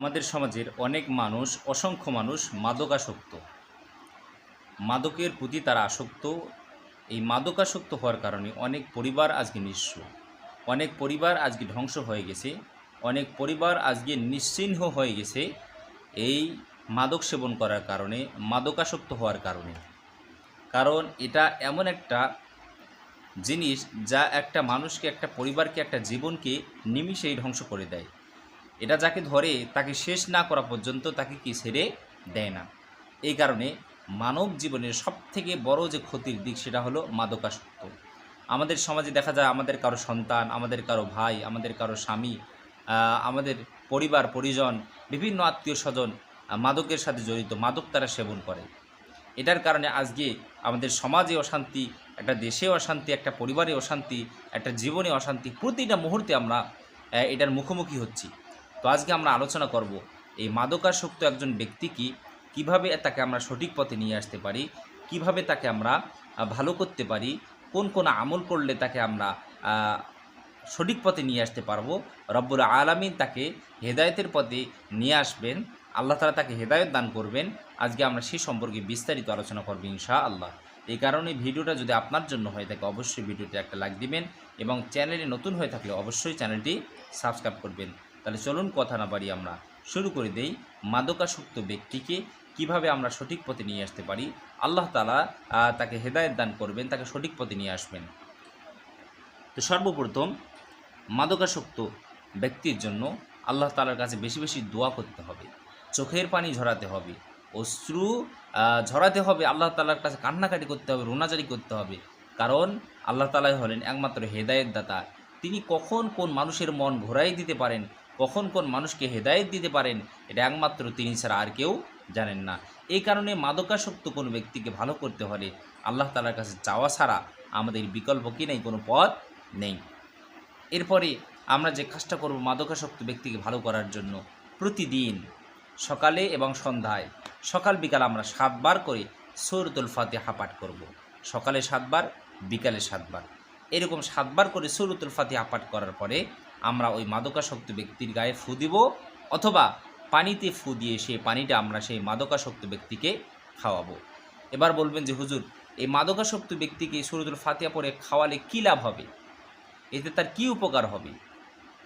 আমাদের সমাজের অনেক মানুষ, অসংখ্য মানুষ মাদকাসক্ত। মাদকের প্রতি তারা আসক্ত। এই মাদকাসক্ত হওয়ার কারণে অনেক পরিবার আজকে নিঃস্ব। অনেক পরিবার আজকে ধ্বংস হয়ে গেছে। অনেক পরিবার আজকে নিশ্চিহ্ন হয়ে গেছে এই মাদক সেবন করার কারণে, মাদকাসক্ত হওয়ার কারণে। কারণ এটা এমন একটা জিনিস যা একটা মানুষকে, একটা পরিবারকে, একটা জীবনকে নিমিষেই ধ্বংস করে দেয়। এটা যাকে ধরে, তাকে শেষ না করা পর্যন্ত তাকে কি ছেড়ে দেয় না। এই কারণে মানব জীবনের সবথেকে বড় যে ক্ষতির দিক সেটা হলো মাদকাসক্ত। আমাদের সমাজে দেখা যায়, আমাদের কারও সন্তান, আমাদের কারও ভাই, আমাদের কারও স্বামী আমাদের পরিবার, পরিজন, বিভিন্ন আত্মীয় স্বজন মাদকের সাথে জড়িত, মাদক তারা সেবন করে। এটার কারণে আজকে আমাদের সমাজে অশান্তি, একটা দেশে অশান্তি, একটা পরিবারে অশান্তি, একটা জীবনে অশান্তি, প্রতিটা মুহূর্তে আমরা এটার মুখোমুখি হচ্ছি। তো আজকে আমরা আলোচনা করব এই মাদকাসক্ত একজন ব্যক্তি কি? কীভাবে তাকে আমরা সঠিক পথে নিয়ে আসতে পারি? কীভাবে তাকে আমরা ভালো করতে পারি? কোন কোন আমল করলে তাকে আমরা সঠিক পথে নিয়ে আসতে পারব? রব্বুল আলামিন তাকে হেদায়েতের পথে নিয়ে আসবেন। আল্লাহ তালা তাকে হেদায়ত দান করবেন। আজকে আমরা সেই সম্পর্কে বিস্তারিত আলোচনা করব ইনশা আল্লাহ এই কারণে ভিডিওটা যদি আপনার জন্য হয়ে থাকে, অবশ্যই ভিডিওতে একটা লাইক দিবেন এবং চ্যানেলে নতুন হয়ে থাকলে অবশ্যই চ্যানেলটি সাবস্ক্রাইব করবেন। তাহলে চলুন কথা না পারি আমরা শুরু করে দেই মাদকাসক্ত ব্যক্তিকে কীভাবে আমরা সঠিক পথে নিয়ে আসতে পারি। আল্লাহ তালা তাকে হেদায়েত দান করবেন, তাকে সঠিক পথে নিয়ে আসবেন। তো সর্বপ্রথম মাদকাসক্ত ব্যক্তির জন্য আল্লাহ তালার কাছে বেশি বেশি দোয়া করতে হবে। চোখের পানি ঝরাতে হবে, অশ্রু ঝরাতে হবে, আল্লাহ তালার কাছে কান্নাকাটি করতে হবে রোনাজারি করতে হবে। কারণ আল্লাহ তালাই হলেন একমাত্র হেদায়েত দাতা তিনি কখন কোন মানুষের মন ঘোরাই দিতে পারেন কখন কোন মানুষকে হেদায়েত দিতে পারেন, এটা একমাত্র তিনি ছাড়া আর কেউ জানেন না। এই কারণে মাদকাসক্ত কোনো ব্যক্তিকে ভালো করতে হলে আল্লাহ তালার কাছে চাওয়া ছাড়া আমাদের বিকল্প কি নেই, কোনো পথ নেই। এরপরে আমরা যে কাজটা করব মাদকাসক্ত ব্যক্তিকে ভালো করার জন্য, প্রতিদিন সকালে এবং সন্ধ্যায়, সকাল, বিকাল আমরা সাতবার করে সৌরতুল ফাতিহা পাঠ করব। সকালে সাতবার, বিকালে সাতবার। এরকম সাতবার করে সৌরতুল ফাতিহা পাঠ করার পরে আমরা ওই মাদকাসক্ত ব্যক্তির গায়ে ফু দিব অথবা পানিতে ফু দিয়ে সেই পানিটা আমরা সেই মাদকাসক্ত ব্যক্তিকে খাওয়াবো। এবার বলবেন যে, হুজুর, এই মাদকাসক্ত ব্যক্তিকে সুরতুল ফাতিয়া পরে খাওয়ালে কী লাভ হবে? এতে তার কি উপকার হবে?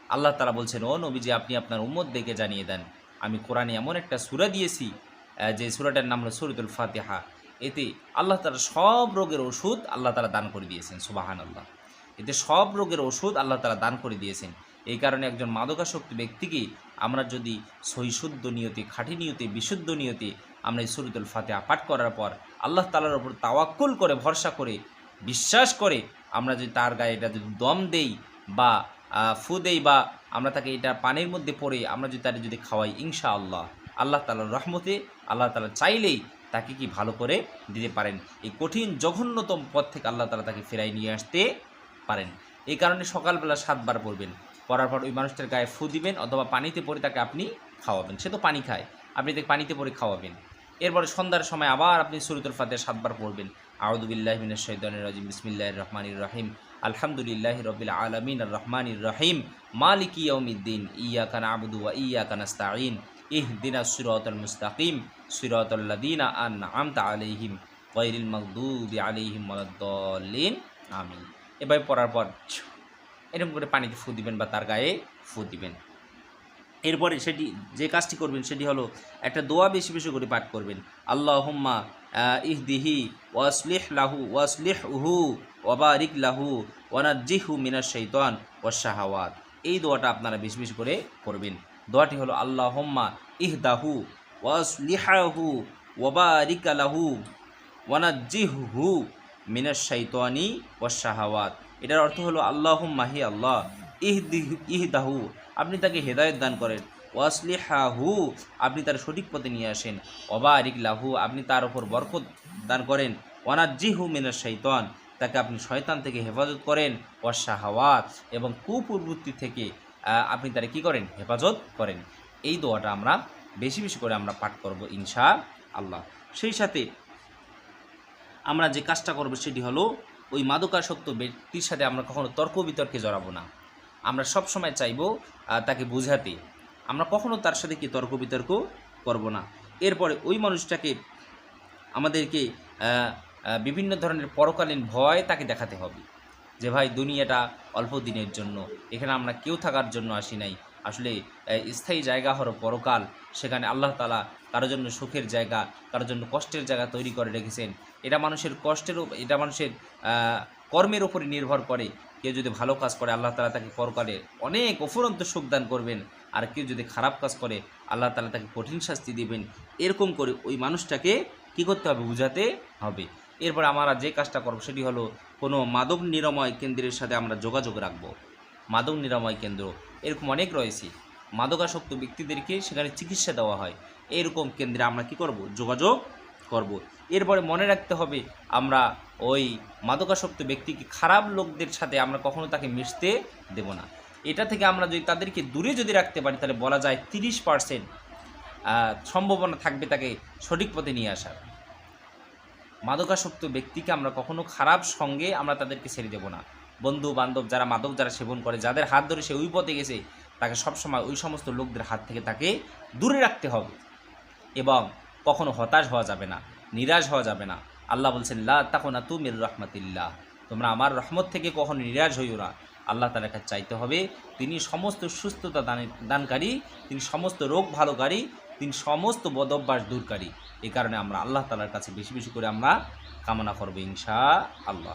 আল্লাহ তারা বলছেন, ও নবীজি, আপনি আপনার উম্মত দেখে জানিয়ে দেন। আমি কোরআনে এমন একটা সুরা দিয়েছি যে সুরাটার নাম হলো সুরতুল ফাতিহা। এতে আল্লাহ তালা সব রোগের ওষুধ আল্লাহ তালা দান করে দিয়েছেন সুবাহান আল্লাহ এতে সব রোগের ওষুধ আল্লাহ তালা দান করে দিয়েছেন। এই কারণে একজন মাদকাসক্ত ব্যক্তিকে আমরা যদি সহিশুদ্ধ নিয়তে, খাঁটি নিয়তে, বিশুদ্ধ নিয়তে আমরা এই সুরতুল ফাতেহা পাঠ করার পর আল্লাহ তালার ওপর তাওয়াক্কুল করে, ভরসা করে, বিশ্বাস করে আমরা যদি তার গায়ে এটা যদি দম দেই বা ফু দেই বা আমরা তাকে এটা পানির মধ্যে পড়ে আমরা যদি তাকে যদি খাওয়াই ইনশা আল্লাহ আল্লাহ তালার রহমতে আল্লাহ তালা চাইলেই তাকে কি ভালো করে দিতে পারেন। এই কঠিন, জঘন্যতম পথ থেকে আল্লাহ তালা তাকে ফেরাই নিয়ে আসতে পারেন। এই কারণে সকালবেলা সাতবার পড়বেন। পড়ার পর ওই মানুষটার গায়ে ফু দিবেন অথবা পানিতে পরে তাকে আপনি খাওয়াবেন। সে তো পানি খায়, আপনি তাকে পানিতে পরে খাওয়াবেন। এরপরে সন্ধ্যার সময় আবার আপনি সুরতুল ফাতে সাতবার পড়বেন। আউদুবিল্লাহ মিনাশ শাইতানির রাজিম, বিসমিল্লাহির রহমানির রহিম, আলহামদুলিল্লাহি রাব্বিল আলামিন রহমানির রহিম, মালিক মালিকি ইয়াউমিদ্দিন, ইয়াকা নাবুদু ওয়া ইয়াকা নাস্তাঈন ইহদিনাস সিরাতাল মুস্তাকিম, সিরাতাল লাযিনা আন'আমতা আলাইহিম, গায়রিল মাগদুবি আলাইহিম ওয়ালাদ-দাল্লিন, আমিন। এভাবে পড়ার পর এরকম করে পানিতে ফু দিবেন বা তার গায়ে ফু দিবেন। এরপরে সেটি যে কাজটি করবেন সেটি হলো একটা দোয়া বেশি বেশি করে পাঠ করবেন। আল্লাহ হুম্মা ইহদিহি, ওয়াসলিহ লাহু ওয়াসলিহ উহু ওয়াবারিক লাহু, ওয়ানাজ্জিহু মিনাশ শৈতান ওয়াশাহাওয়াত এই দোয়াটা আপনারা বেশি বেশি করে করবেন দোয়াটি হলো আল্লাহ হুম্মা ইহদাহু, ওয়াসলিহাহু, ওয়াবারিক লাহু, ওয়ানাজ্জিহু মিনাশ শৈতানি ওয়াশাহাওয়াত এটার অর্থ হলো আল্লাহ মাহি আল্লাহ ইহদিহু ইহদাহু আপনি তাকে হেদায়ত দান করেন। ওয়াসলিহাহু আপনি তার সঠিক পথে নিয়ে আসেন। অবারিক লাহু আপনি তার ওপর বরকত দান করেন। ওয়ানাজ্জিহু মিনাশ শৈতান তাকে আপনি শয়তান থেকে হেফাজত করেন। ওয়াশাহাওয়াত এবং কুপ্রবৃত্তি থেকে আপনি তারা কি করেন? হেফাজত করেন। এই দোয়াটা আমরা বেশি বেশি করে আমরা পাঠ করব ইনশা আল্লাহ। সেই সাথে আমরা যে কাজটা করব সেটি হলো ওই মাদকাসক্ত ব্যক্তির সাথে আমরা কখনো তর্ক বিতর্কে জড়াবো না। আমরা সব সময় চাইব তাকে বোঝাতে। আমরা কখনো তার সাথে কি তর্ক বিতর্ক করব না। এরপরে ওই মানুষটাকে আমাদেরকে বিভিন্ন ধরনের পরকালীন ভয় তাকে দেখাতে হবে। যে, ভাই, দুনিয়াটা অল্প দিনের জন্য। এখানে আমরা কেউ থাকার জন্য আসি নাই। আসলে স্থায়ী জায়গা হলো পরকাল সেখানে আল্লাহ তালা কারোর জন্য সুখের জায়গা কারোর জন্য কষ্টের জায়গা তৈরি করে রেখেছেন। এটা মানুষের কষ্টের এটা মানুষের কর্মের উপরে নির্ভর করে। কেউ যদি ভালো কাজ করে, আল্লাহ তালা তাকে পরকালে অনেক অফুরন্ত সুখ দান করবেন। আর কেউ যদি খারাপ কাজ করে, আল্লাহ তালা তাকে কঠিন শাস্তি দেবেন। এরকম করে ওই মানুষটাকে কী করতে হবে? বুঝাতে হবে। এরপর আমরা যে কাজটা করব, সেটি হলো কোনো মাদক নিরাময় কেন্দ্রের সাথে আমরা যোগাযোগ রাখব। মাদক নিরাময় কেন্দ্র। এরকম অনেক রয়েছে। মাদকাসক্ত ব্যক্তিদেরকে সেখানে চিকিৎসা দেওয়া হয়। এরকম কেন্দ্রে আমরা কি করব? যোগাযোগ করব। এরপরে মনে রাখতে হবে, আমরা ওই মাদকাসক্ত ব্যক্তিকে খারাপ লোকদের সাথে আমরা কখনো তাকে মিশতে দেব না। এটা থেকে আমরা যদি তাদেরকে দূরে যদি রাখতে পারি, তাহলে বলা যায় তিরিশ পার্সেন্ট সম্ভাবনা থাকবে তাকে সঠিক পথে নিয়ে আসার। মাদকাসক্ত ব্যক্তিকে আমরা কখনো খারাপ সঙ্গে আমরা তাদেরকে ছেড়ে দেবো না। বন্ধু বান্ধব যারা মাদক যারা সেবন করে, যাদের হাত ধরে সে ওই পথে গেছে, তাকে সবসময় ওই সমস্ত লোকদের হাত থেকে তাকে দূরে রাখতে হবে এবং কখনো হতাশ হওয়া যাবে না, নিরাশ হওয়া যাবে না। আল্লাহ বলছেন, লা তখন তু মির রহমাতিল্লাহ। তোমরা আমার রহমত থেকে কখনো নিরাশ হইও না। আল্লাহ তালার কাছে চাইতে হবে, তিনি সমস্ত সুস্থতা দানের দানকারী, তিনি সমস্ত রোগ ভালোকারী, তিনি সমস্ত বদভ্যাস দূরকারী। এই কারণে আমরা আল্লাহ তালার কাছে বেশি বেশি করে আমরা কামনা করব ইনশা আল্লাহ